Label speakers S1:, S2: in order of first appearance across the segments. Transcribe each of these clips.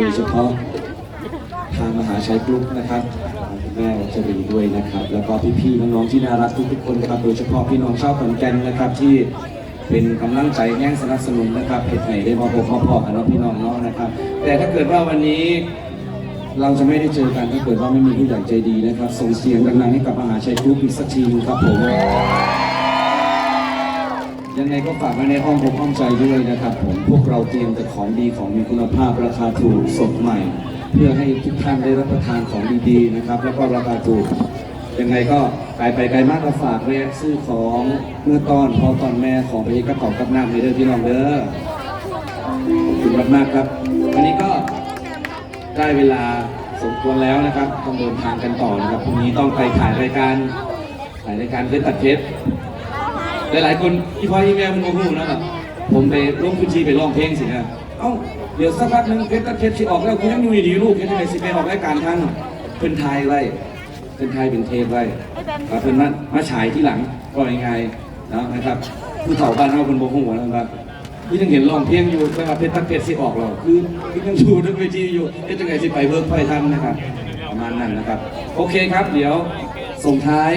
S1: ดยเฉพาะทางมหาชัยกรุ๊ปนะครับแม่จะดีด้วยนะครับ แล้วก็พี่ๆน้องๆที่น่ารักทุกๆคนครับโดยเฉพาะพี่น้องชาวขอนแก่นนะครับที่เป็นกำลังใจแง่งสนับสนุนนะครับเหตุไหนได้มาพบมาพอกันพี่น้องเนาะนะครับ แต่ถ้าเกิดว่าวันนี้เราจะไม่ได้เจอกันถ้าเกิดว่าไม่มีผู้ใหญ่ใจดีนะครับ ส่งเสียงดังๆให้กับมหาชัยกรุ๊ปอีกสักทีนึงครับผม ยังไงก็ฝากไว้ในอ้อมอกอ้อมใจด้วยนะครับผมพวกเราเตรียมแต่ของดีของมีคุณภาพราคาถูกสดใหม่ เพื่อให้ทุกท่านได้รับประทานของดีๆนะครับ แล้วก็ราคาถูกยังไงก็ไกลไปไกลมากก็ฝากแวะซื้อของเมื่อตอนพอตอนแม่ของไปกระเป๋ากับน้ำในเด้อพี่น้องเด้อขอบคุณมากๆครับวันนี้ก็ได้เวลาสมควรแล้วนะครับต้องเดินทางกันต่อนะครับพรุ่งนี้ต้องไปถ่ายรายการถ่ายรายการเพชรตัดเพชร หลายๆคนอีพอยอีแมวมันโมโหนะครับผมไปลงพื้นที่ไปร้องเพลงสินะเอ้าเดี๋ยวสักพักหนึงเพชรตัดเพชรสิออกแล้วคุณยังอยู่ดีๆลูกเพชรอะไรสิไปออกรายการท่านเพิ่นไทยไว้เพิ่นไทยเป็นเทปไว้แล้วเพิ่นมามาฉายที่หลังก็ยังไงนะนะครับผู้เฒ่าบ้านเราคนโมโหนะครับพี่ยังเห็นร้องเพลงอยู่แต่ว่าเพชรตักเพชรสิออกเราคือพี่ยังชูทั้งเวทีอยู่เอ๊ะจังไงสิไปเวิร์กไฟทันนะครับประมาณนั้นนะครับ โอเคครับ เดี๋ยวส่งท้าย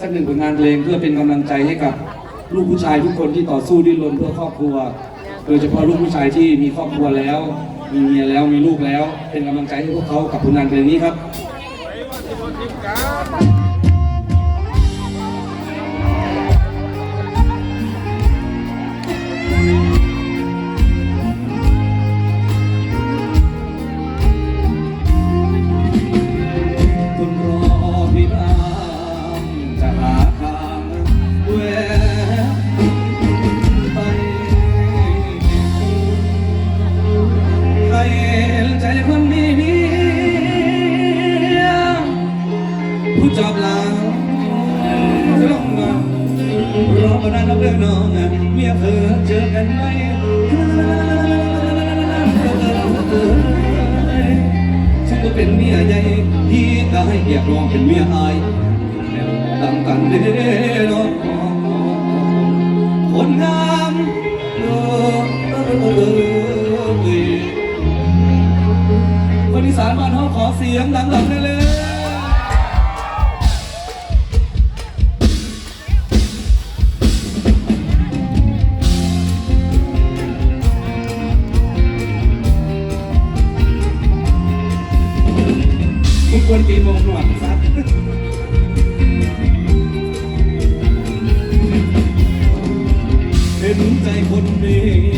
S1: สักหนึ่งผลงานเพลงเพื่อเป็นกำลังใจให้กับลูกผู้ชายทุกคนที่ต่อสู้ดิ้นรนเพื่อครอบครัว โดยเฉพาะลูกผู้ชายที่มีครอบครัวแล้ว มีเมียแล้วมีลูกแล้ว เป็นกำลังใจให้พวกเขากับผลงานเพลงนี้ครับ จบหลังร้องมารอประดานรับเรื่องน้องเมียเธอเจอกันไหมฉันก็เป็นเมียใหญ่ที่ก็ให้เกียรติรองเป็นเมียอายตั้งกันเด้อน้องคนงามเออเออเออเออคนอีสานบ้านเขาขอเสียงดังๆได้ ควรตีมงหนวดซัดเห็นใจคนดี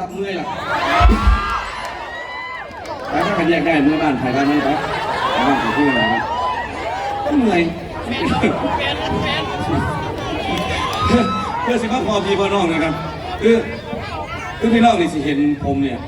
S1: ครับเมื่อยละไปถ้ากันแยกได้เมื่อบ้านถ่ายบ้านไม่ไปบ้านถ่ายคู่กันนะครับเมื่อยเพื่อสิว่าพอพี่พ่อน้องนะครับคือคือพี่น้องนี่สิเห็นผมเนี่ย